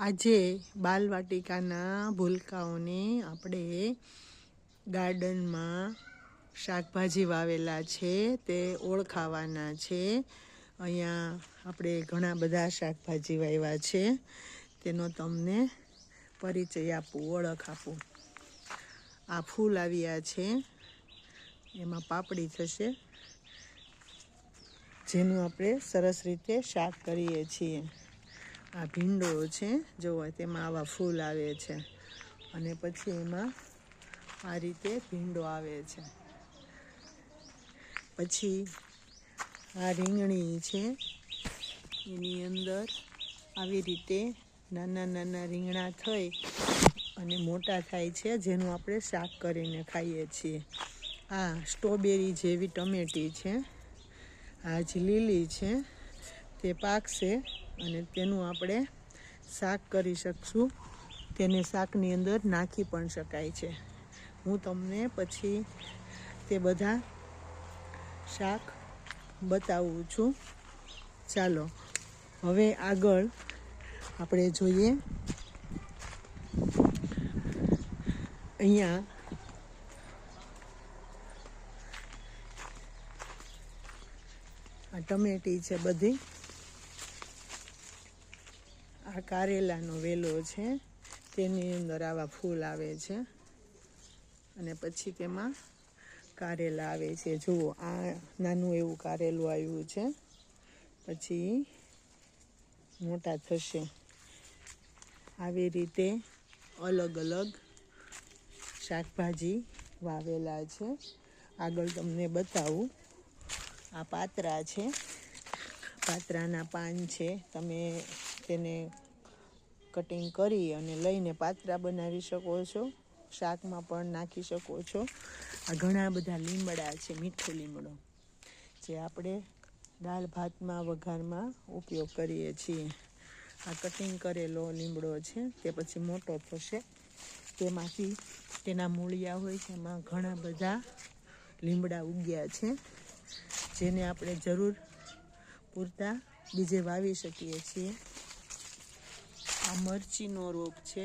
આજે બાલવાટિકાના ભૂલકાઓને આપણે ગાર્ડનમાં શાકભાજી વાવેલા છે, તે ઓળખાવાના છે. અહીંયા આપણે ઘણા બધા શાકભાજી વાવ્યા છે. તેનો તમને પરિચય આપું, ઓળખ આપું. આ ફૂલ આવ્યા છે. એમાં પાપડી થશે, જેનું આપણે સરસ રીતે શાક કરીએ છીએ. આ ભીંડો છે. જોવો, તેમાં આવા ફૂલ આવે છે. અને પછી એમાં આ રીતે ભીંડો આવે છે. પછી આ રીંગણી છે. એની અંદર આવી રીતે નાના નાના રીંગણા થઈ અને મોટા થાય છે, જેનું આપણે શાક કરીને ખાઈએ છીએ. આ સ્ટ્રોબેરી જેવી ટમેટી છે. આ જ લીલી છે, તે પાકશે. અને તેનું આપણે શાક કરી શકશું. તેને શાકની અંદર નાખી પણ શકાય છે. હું તમને પછી તે બધા શાક બતાવું છું. ચાલો, હવે આગળ આપણે જોઈએ. અહીંયા આ ટમેટી છે બધી. આ કારેલાનો વેલો છે, તેની અંદર આવા ફૂલ આવે છે. અને પછી તેમાં કારેલા આવે છે. જુઓ, આ નાનું એવું કારેલું આવ્યું છે. પછી મોટા થશે. આવી રીતે અલગ અલગ શાકભાજી વાવેલા છે. આગળ તમને બતાવું. આ પાત્રા છે. પાત્રાના પાન છે. તમે તેને કટિંગ કરી અને લઈને પાત્રા બનાવી શકો છો. શાકમાં પણ નાખી શકો છો. આ ઘણા બધા લીમડા છે, મીઠો લીમડો, જે આપણે દાળ ભાતમાં, વઘારમાં ઉપયોગ કરીએ છીએ. આ કટિંગ કરેલો લીમડો છે, તે પછી મોટો થશે. તેમાંથી તેના મૂળિયા હોય છે, એમાં ઘણા બધા લીમડા ઉગ્યા છે, જેને આપણે જરૂર પૂરતા બીજે વાવી શકીએ છીએ. આ મરચીનો રોગ છે.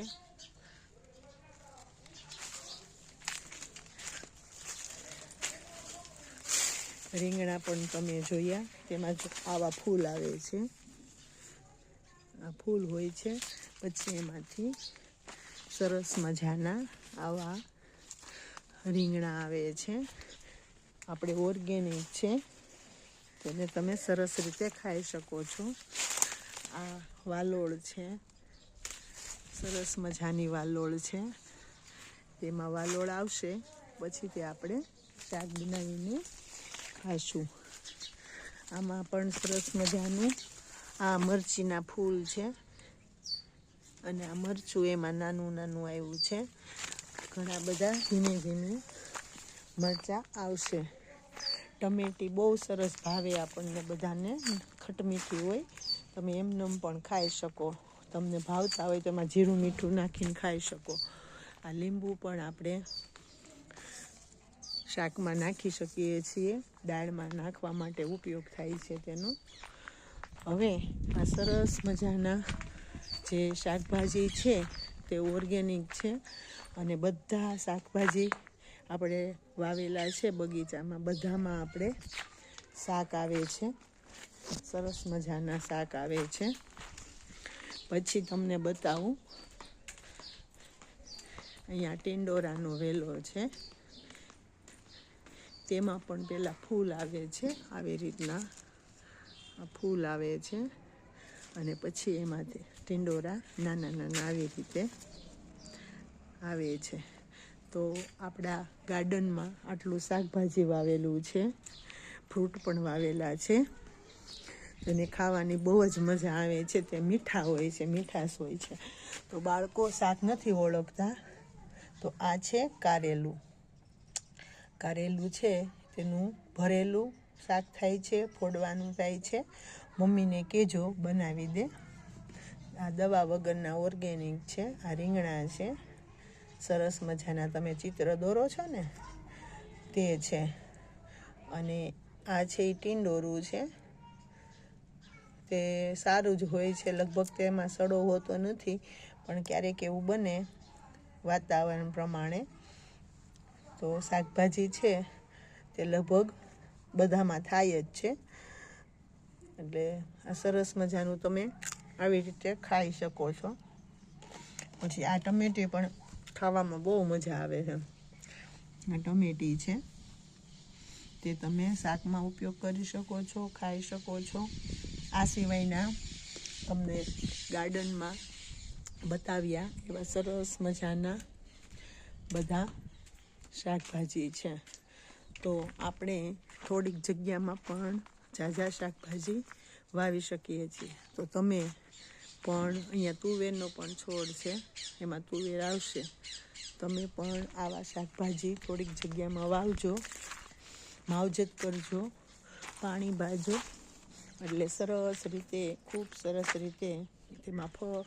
રીંગણા પણ તમે જોયા, તેમાં આવા ફૂલ આવે છે. આ ફૂલ હોય છે, પછી એમાંથી સરસ મજાના આવા રીંગણા આવે છે. આપણે ઓર્ગેનિક છે, તેને તમે સરસ રીતે ખાઈ શકો છો. આ વાલોળ છે. સરસ મજાની વાલોળ છે. તેમાં વાલોળ આવશે. પછી તે આપણે શાક બનાવીને ખાશું. આમાં પણ સરસ મજાનું આ મરચીના ફૂલ છે. અને આ મરચું એમાં નાનું નાનું આવ્યું છે. ઘણા બધા ધીમે ધીમે મરચાં આવશે. ટમેટી બહુ સરસ ભાવે આપણને બધાને, ખટમીઠી હોય, તમે એમનેમ પણ ખાઈ શકો. તમને ભાવતા હોય તો એમાં જીરું મીઠું નાખીને ખાઈ શકો. આ લીંબુ પણ આપણે શાકમાં નાખી શકીએ છીએ. દાળમાં નાખવા માટે ઉપયોગ થાય છે તેનો. હવે આ સરસ મજાના જે શાકભાજી છે તે ઓર્ગેનિક છે અને બધા શાકભાજી આપણે વાવેલા છે બગીચામાં. બધામાં આપણે શાક આવે છે. સરસ મજાના શાક આવે છે. પછી તમને બતાવું. અહીંયા ટિંડોરાનો વેલો છે. તેમાં પણ પેલા ફૂલ આવે છે, આવી રીતના ફૂલ આવે છે. અને પછી એમાંથી ટિંડોરા નાના નાના આવી રીતે આવે છે. તો આપણા ગાર્ડનમાં આટલું શાકભાજી વાવેલું છે. ફ્રૂટ પણ વાવેલા છે. તેને ખાવાની બહુ જ મજા આવે છે. તે મીઠા હોય છે, મીઠાશ હોય છે. તો બાળકો શાક નથી ઓળખતા. તો આ છે કારેલું. કારેલું છે, તેનું ભરેલું શાક થાય છે, ફોડવાનું થાય છે. મમ્મીને કહેજો, બનાવી દે. આ દવા વગરના ઓર્ગેનિક છે, આ રીંગણા છે. સરસ મજાના તમે ચિત્ર દોરો છો ને? તે છે. અને આ છે એ ટીંડોરું છે. તે સારું જ હોય છે. લગભગ તેમાં સડો હોતો નથી, પણ ક્યારેક એવું બને વાતાવરણ પ્રમાણે. તો શાકભાજી છે, તે લગભગ બધામાં થાય જ છે. એટલે આ સરસ મજાનું તમે આવી રીતે ખાઈ શકો છો. પછી આ ટમેટી પણ ખાવામાં બહુ મજા આવે છે. આ ટમેટી છે, તે તમે શાકમાં ઉપયોગ કરી શકો છો, ખાઈ શકો છો. આ સિવાયના તમને ગાર્ડનમાં બતાવ્યા એવા સરસ મજાના બધા શાકભાજી છે. તો આપણે થોડીક જગ્યામાં પણ ઝાઝા શાકભાજી વાવી શકીએ છીએ. તો તમે પણ અહીંયા તુવેરનો પણ છોડ છે, એમાં તુવેર આવશે. તમે પણ આવા શાકભાજી થોડીક જગ્યામાં વાવજો, માવજત કરજો, પાણી બાજો એટલે સરસ રીતે, ખૂબ સરસ રીતે તેમાં ફ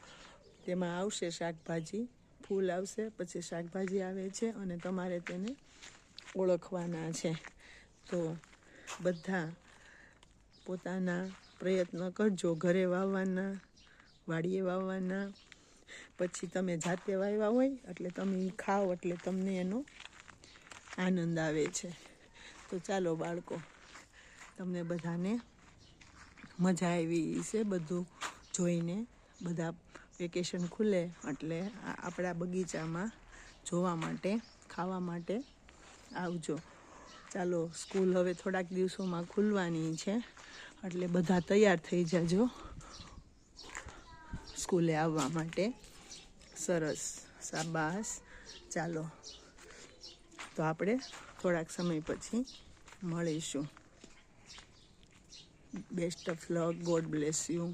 તેમાં આવશે શાકભાજી, ફૂલ આવશે, પછી શાકભાજી આવે છે અને તમારે તેને ઓળખવાના છે. તો બધા પોતાના પ્રયત્ન કરજો. ઘરે વાવવાના, વાડીએ વાવવાના, પછી તમે જાતે વાવ્યા હોય એટલે તમે ખાઓ એટલે તમને એનો આનંદ આવે છે. તો ચાલો બાળકો, તમને બધાને મજા આવી છે બધું જોઈને. બધા વેકેશન ખુલે એટલે આપણા બગીચામાં જોવા માટે, ખાવા માટે આવજો. ચાલો સ્કૂલ હવે થોડાક દિવસોમાં ખુલવાની છે એટલે બધા તૈયાર થઈ જાજો. સ્કૂલે આવવા માટે. સરસ સાબાસ ચાલો, તો આપણે થોડાક સમય પછી મળીશું. Best of luck. God bless you.